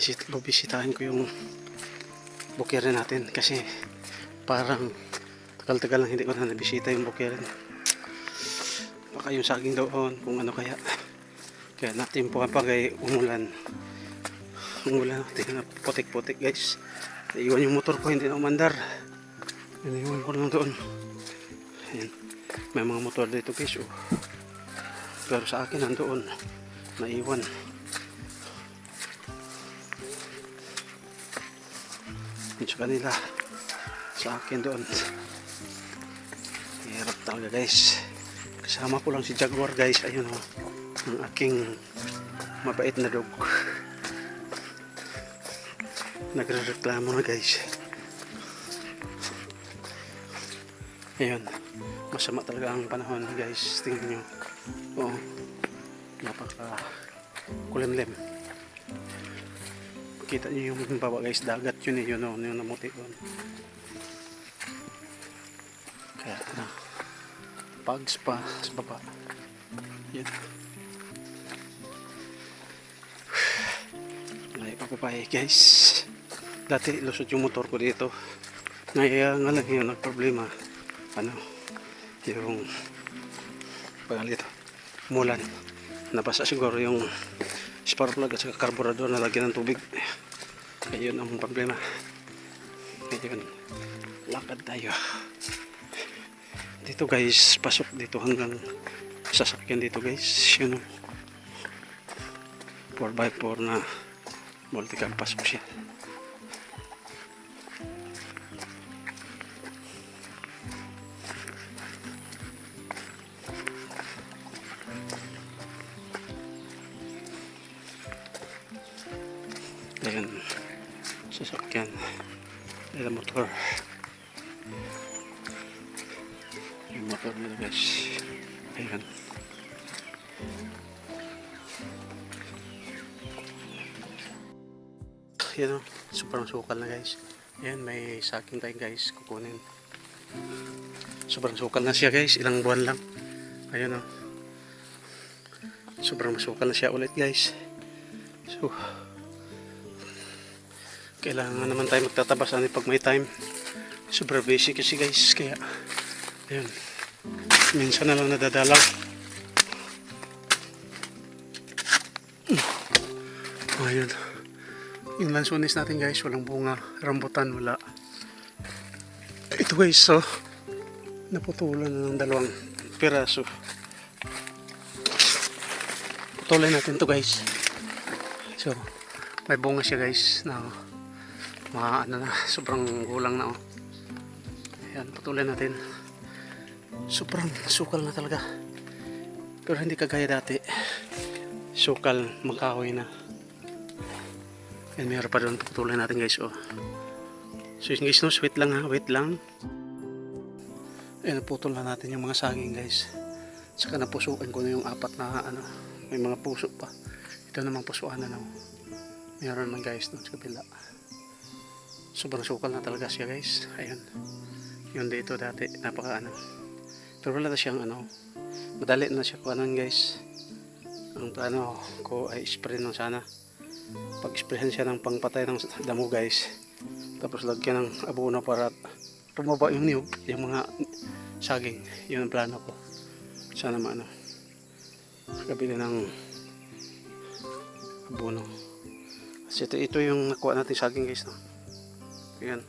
binisit babisitahin ko yung bukirin natin kasi parang tagal-tagal lang hindi ko na nabisita yung bukirin. Baka yung saging doon kung ano kaya. Kaya natin po pag ay umulan. Umulan natin na putik-putik guys. Naiwan yung motor ko hindi na umandar. Naiwan ko lang doon. Ayan. may mga motor dito guys oh. pero sa akin nandoon. Naiwan sa kanila. Sa akin doon. Hirap talaga guys. Kasama ko lang si Jaguar guys. Ayun o ang aking mabait na dog. Nagre-reklamo na guys. Ayun. Masama talaga ang panahon guys. Tingnan nyo. Oo. Napaka kulimlim kita nyo yung baba guys dagat yun eh yun o yung namuti ko kaya na pags pa sa baba. Yan layo pa pa eh, guys. Dati lusot yung motor ko dito. Ngayon nga lang yun nagproblema ano? Yung pangalit mulan. Nabasa siguro yung spark plug at saka carburetor na lagyan ng tubig. Ayun ang problema. Ngayon lakad tayo. Dito guys. Pasok dito hanggang sasakyan dito guys. Yun o 4x4 na multicam pasok siya motor nila guys. Ayan. Ayan o. Sobrang sukal na guys. Ayan may saking tayo guys. Kukunin. Sobrang sukal na siya guys. Ilang buwan lang. Ayan o. Sobrang masukal na siya ulit guys. So, kailangan naman tayo magtatabasan pag may time super busy kasi guys kaya ayun minsan na lang nadadalaw. Hmm. ayun. Yung lansunis natin guys walang bunga. Rambutan wala. Ito guys so naputulan na ng dalawang piraso. Putulin natin to guys. So may bunga siya guys na mga ano na sobrang gulang na oh. Ayan patuloy natin sobrang sukal na talaga. Pero hindi kagaya dati. Sukal magkahoy na. Ayan mayroon pa doon. Patuloy natin guys oh. So guys no wait lang ha? Wait lang. Ayan putol na natin yung mga saging guys. Saka napusukan ko na yung apat na ano may mga puso pa. Ito namang pusuan na no meron man guys doon sa kabila. Sobrang sukal na talaga siya guys. Ayun yun dito dati. Napaka ano pero wala na siyang ano madali na siya kuanan guys ang plano ko ay spray lang sana pag sprayan siya ng pangpatay ng damo guys tapos lagyan ng abono para tumaba yung niyog yung mga saging yun ang plano ko sana maano kabili ng abono kasi ito, ito yung nakuha natin saging guys no? Ayan.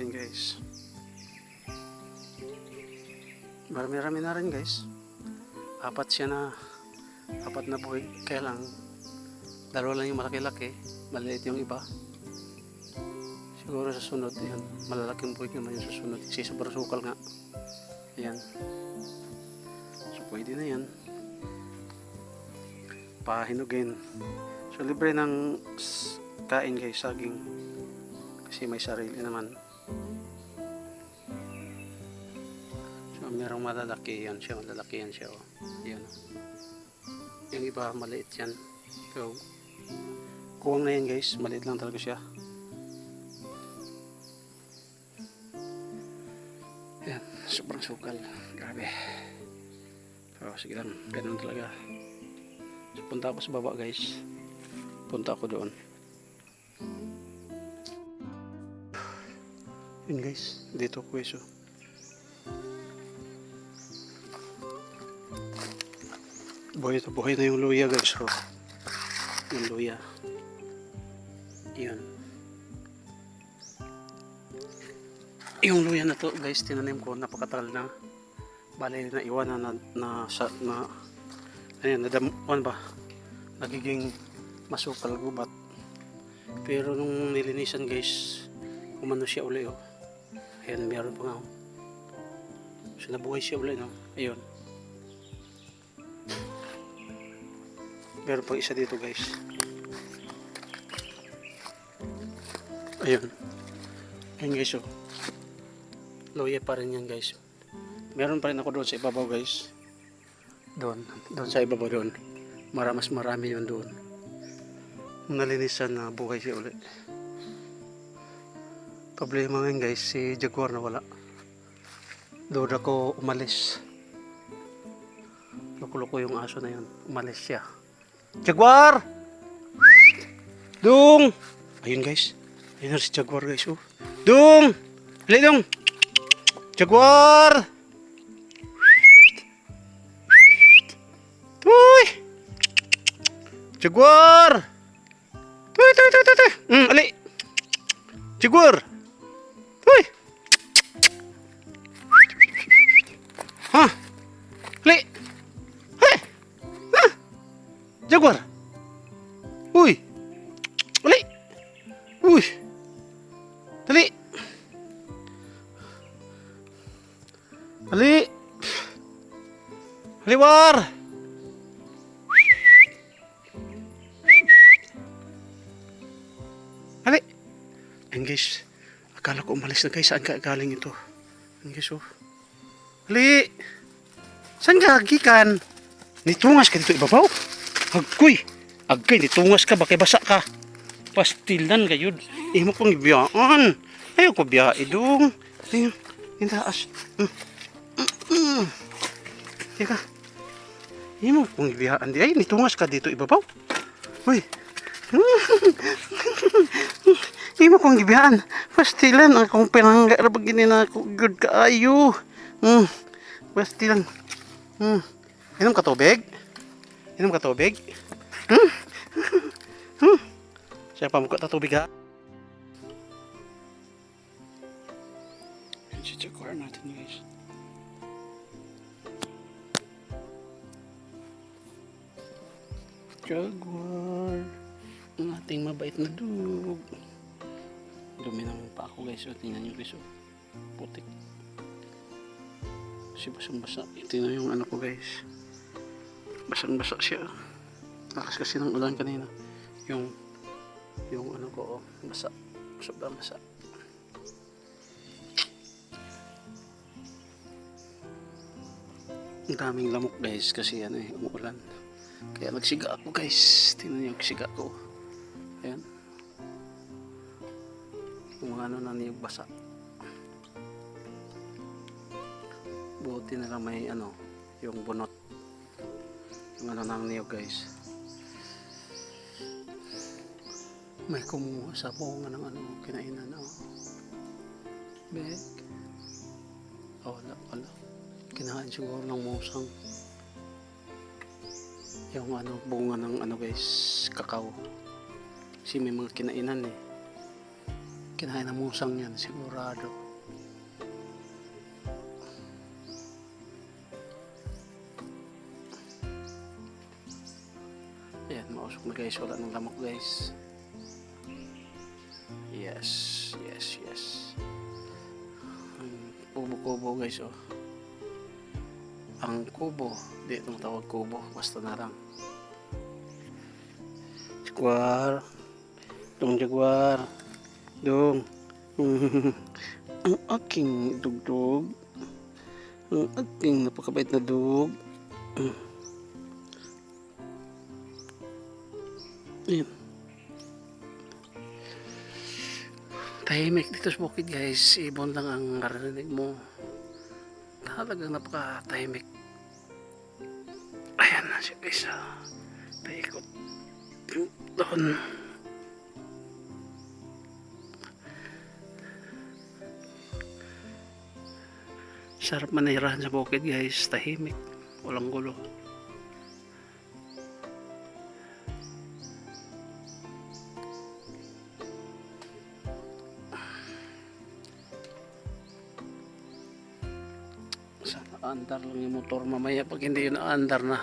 Ayan guys. Marami-rami na rin guys. Apat siya na apat na buhay. Kaya lang dalawa lang yung malaki-laki. Maliit yung iba. Siguro sa sunod yun. Malalaking buhay naman yung susunod. Kasi sobrang sukal nga. Ayan. So pwede na yan. Pahinugin. So libre ng kain guys saging kasi may sarili naman so merong malalaki yan siya malalaki yan siya oh. yan yung iba maliit yan so kuwang na yan guys maliit lang talaga siya yan sobrang sukal grabe Oh, sige lang, ganun talaga. So, punta ako sa baba guys. Punta ako doon. Yun guys, dito ko guys oh. Buhay na buhay na yung luya guys oh. Yung luya. Yun. Yung luya na to guys, tinanim ko napakatagal na. Bale na iwan na na, na, sa, na ayun, nadamuan ba? Nagiging masukal gubat. Pero nung nilinisan guys, umano siya uli oh. Ayan, meron pa nga oh. So siya uli no. Ayun. Meron pang isa dito guys. Ayun. Ayun guys oh. Loya pa rin yan guys. Meron pa rin ako doon sa ibabaw guys. Doon. Doon sa ibabaw doon. Mara, marami yun doon. Nalinisan na buhay siya ulit. Problema ngayon guys, si Jaguar na wala. Doon ako umalis. Loko-loko yung aso na yun. Umalis siya. Jaguar! Dung! Ayun guys. Ayun na si Jaguar guys. Oh. Dung! Hali Dung! Jaguar! Tuy! Jaguar! Tuy, tuy, tuy, tuy, tuy! Hmm, ali! Jaguar! Haliwar! Ali! Guys, akala ko umalis na guys. Saan ka galing ito? Ayun guys oh. Ali! Saan ka gikan? Nitungas ka dito ibabaw? Agkoy! Agkay, nitungas ka, bakit basa ka? Pastilan kayo. Imo kong ibiyaan. Ayaw ko biya idong. Ayun, yung taas. Mm. Mm. Teka. Imo kong ibiyaan di. Ay, nitungas ka dito ibabaw. Uy. Imo kong ibiyaan. Pastilan akong pinanggarabag na ako. Good kaayo. Mm. Pastilan. Mm. Inom ka tubig? Inom ka tubig? Hmm? Hmm? Siya pa mukha tubig ha? Yan si Jaguar natin guys. Jaguar. Ang ating mabait na dug. Dumi ng pa ako guys. O, tingnan nyo guys. O. Putik. Kasi basang-basa. Tingnan yung ano ko guys. Basang-basa siya. Lakas kasi ng ulan kanina. Yung yung ano ko, oh, basa. Sobrang basa. Ang daming lamok guys kasi ano eh, umuulan. Kaya nagsiga ako guys. Tingnan niyo yung siga ko. Ayan. Mga ano na niyog basa. Buti na lang may ano, yung bunot. Yung ano ng niyog guys. May kumuha sa bunga ng ano, kinainan na. Oh. Bek. Oh, wala pala. Kinain siguro ng musang. Yung ano, bunga ng ano guys, kakao. Kasi may mga kinainan eh. Kinain ng musang yan, sigurado. Ayan, mausok na guys. Wala ng lamok guys. Yes, yes, yes. Ang kubo-kubo guys, oh. Ang kubo. Di itong tawag kubo. Basta na lang. Jaguar. Dong Jaguar. Dong. Ang aking dugdug. Ang aking napakabait na dug. Ayan. Tahimik dito sa bukid guys. Ibon lang ang narinig mo. Talagang napaka tahimik. Ah. Paikot. Doon. Sarap manirahan sa bukid guys. Tahimik. Walang gulo. Sana andar lang yung motor mamaya pag hindi yun andar na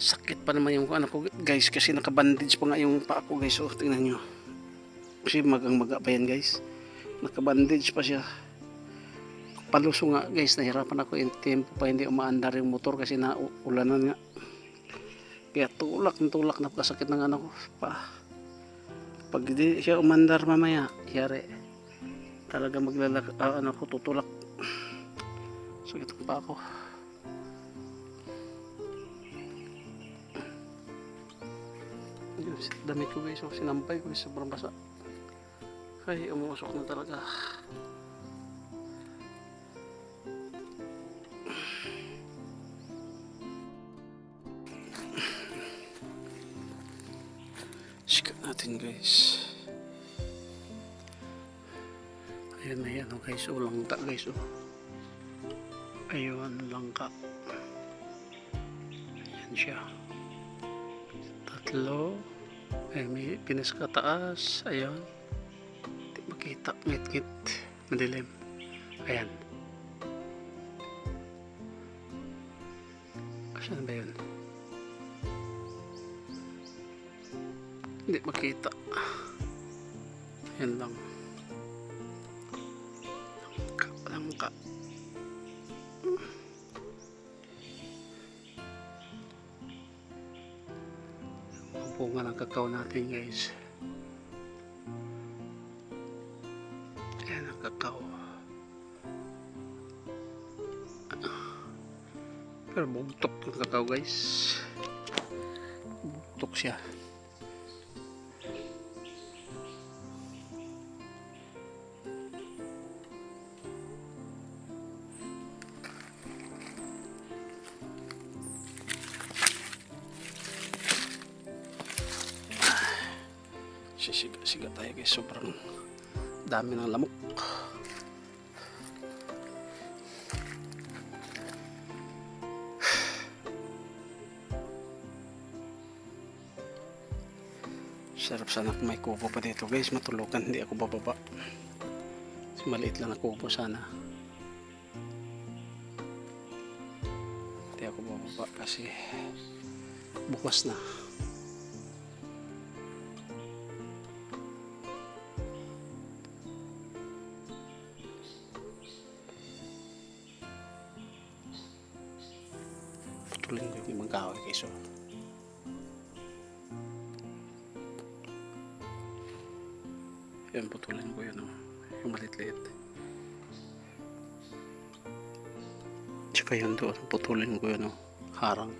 sakit pa naman yung ano ko. Guys kasi nakabandage pa nga yung paa ko guys. Oh tingnan nyo. Kasi magang maga pa yan guys. Nakabandage pa siya. Paluso nga guys. Nahirapan ako. Yung tempo pa hindi umaandar yung motor kasi naulanan nga. Kaya tulak ng tulak napakasakit ng ano ko. Pa. Pag hindi siya umandar mamaya yari. Talaga maglalak ah, ano ko tutulak. Sakit pa ako Yung damit ko guys, oh, sinampay ko sobrang basa. Ay, umuusok na talaga. Sikat natin guys. Ayan na yan oh, guys, oh, langka guys. Oh. Ayun, langka. Ayan siya tatlo ay may pinaskataas ayun. Di makita. Ngit ngit madilim. Ayan. Saan ba yun? Hindi makita. Yan lang kakao natin guys. Yan ang kakao pero bugtok yung kakao guys. Bugtok siya dami ng lamok. Sarap sana kung may kubo pa dito guys. Matulugan hindi ako bababa. Kasi maliit lang na kubo sana. Hindi ako bababa kasi bukas na oh. yan putulin ko yun oh. yung malit-liit tsaka yun doon putulin ko yun oh. harang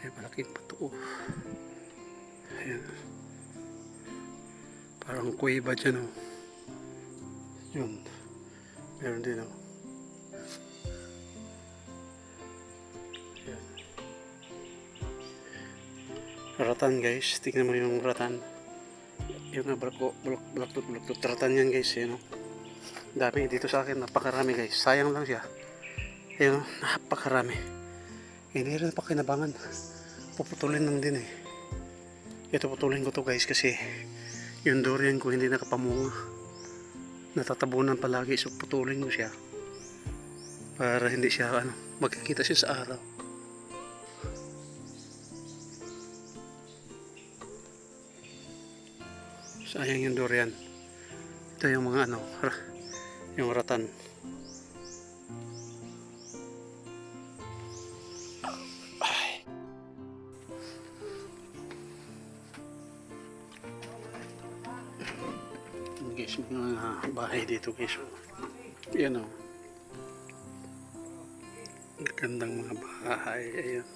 ay malaking pato oh. ayan parang kuiba dyan oh. yun meron din oh. Ratan guys, tingnan mo yung ratan. Yung nga balak balak balaktot balaktot ratan yan guys, yun oh. Dami dito sa akin, napakarami guys. Sayang lang siya. Ayun, napakarami. Hindi rin pa kinabangan. Puputulin lang din eh. Ito putulin ko to guys kasi yung durian ko hindi nakapamunga. Natatabunan palagi so putulin ko siya. Para hindi siya ano, magkikita siya sa araw. Sayang yung durian. Ito yung mga ano, yung ratan. Ay. Guys, yung mga bahay dito guys. oh. Yan o. Ang Gandang mga bahay. Ayan.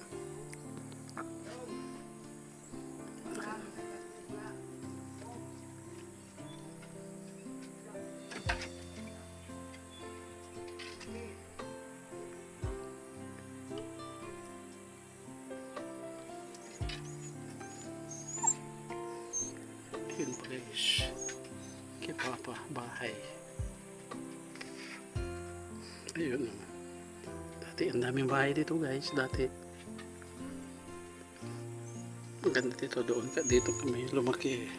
Guys. Kay Papa, bahay. Ayun naman. Dati ang daming bahay dito guys. Dati. Ang ganda dito doon. Dito kami lumaki.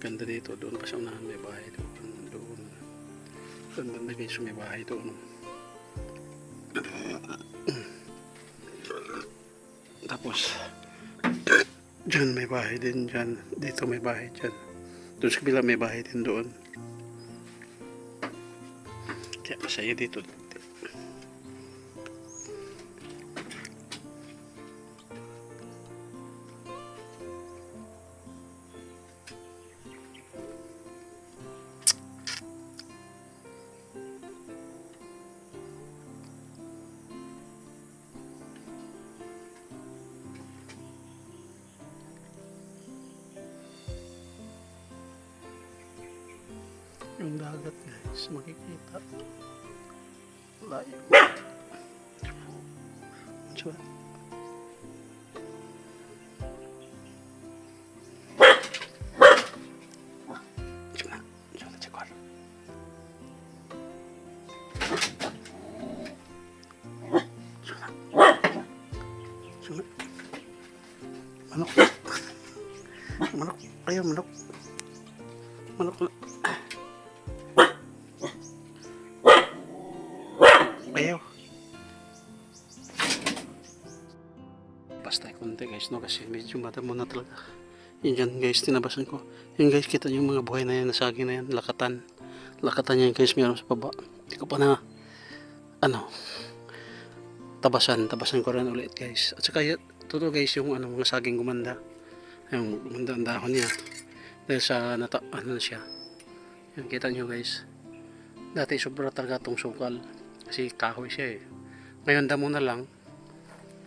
Ganda dito. Doon pa sa unahan may bahay doon. Doon. Doon banda guys may bahay doon. Tapos Diyan may bahay din dyan. Dito may bahay dyan. Doon sa kabila may bahay din doon. Kaya masaya dito. Yung dagat guys, makikita. Layo. Diba? Manok. Manok. Ayaw, manok. Manok Ayaw. Basta konti guys no kasi medyo madamo na talaga. Yun dyan guys tinabasan ko. Yun guys kita yung mga buhay na yan nasagi na yan. Lakatan. Lakatan yan guys meron sa baba. Hindi ko pa na ano tabasan. Tabasan ko rin ulit guys. At saka totoo guys yung ano mga saging gumanda. Yung gumanda ang dahon niya. Dahil sa nata ano siya. Yan kita nyo guys. Dati sobra talaga tong sukal. Kasi kahoy siya eh. Ngayon damo na lang.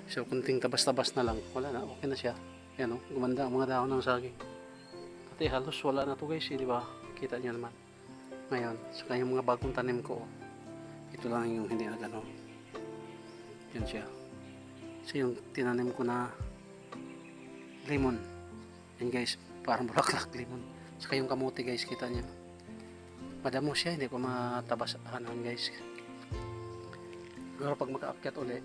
So kunting tabas-tabas na lang. Wala na, okay na siya. Yan o, gumanda ang mga dahon ng saging. Pati halos wala na to guys eh, di? Kita niyo naman. Ngayon, saka yung mga bagong tanim ko. oh. Ito lang yung hindi na gano. Yan siya. So yung tinanim ko na lemon. Yan guys, parang bulaklak lemon. Saka yung kamote guys, kita niyo. Madamo siya, hindi ko matabas ano guys. Pero pag makaakyat uli,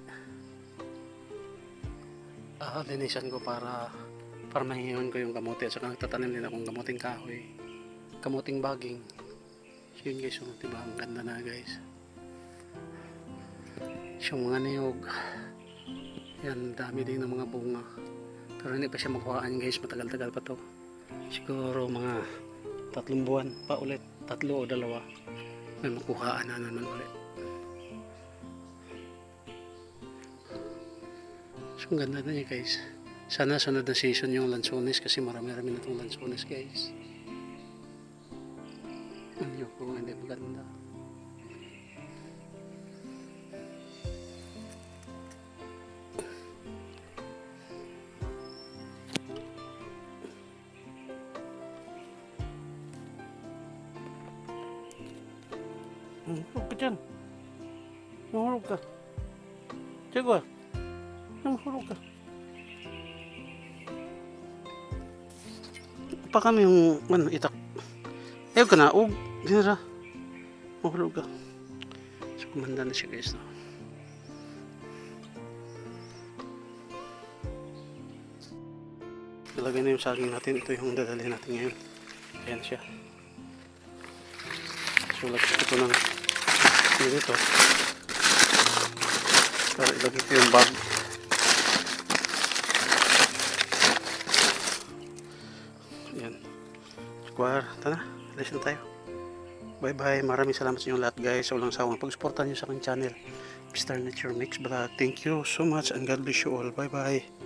ah, linisan ko para para mahihawan ko yung kamote at saka nagtatanim din akong kamuting kahoy. Kamuting baging. So yun guys, oh, diba? Ang ganda na guys. So mga niyog. Yan dami din ng mga bunga. Pero hindi pa siya makuhaan guys. Matagal-tagal pa to. Siguro mga tatlong buwan pa ulit. Tatlo o dalawa. May makuhaan na naman ulit Ang ganda na niya guys. Sana sunod na season yung lansones kasi marami-rami na itong lansones guys. Ano kung hindi maganda. Mahulog ka dyan. Mahulog ka. Jaguar. Mahulog ka. Pa kami yung ano, itak. Ayaw ka na, og. Ginara. Mahulog ka. So, kumanda na siya guys. No? Ilagay na yung saging natin. Ito yung dadalhin natin ngayon. Ayan siya. Sulat ko ito ng dito. Para ilagay ko yung bag. Square. Tara, alis na tayo. Bye bye. Maraming salamat sa inyong lahat guys. Sa walang sawang pag-suportan nyo sa aking channel. Mr. Nature Mix Vlog. Thank you so much and God bless you all. Bye bye.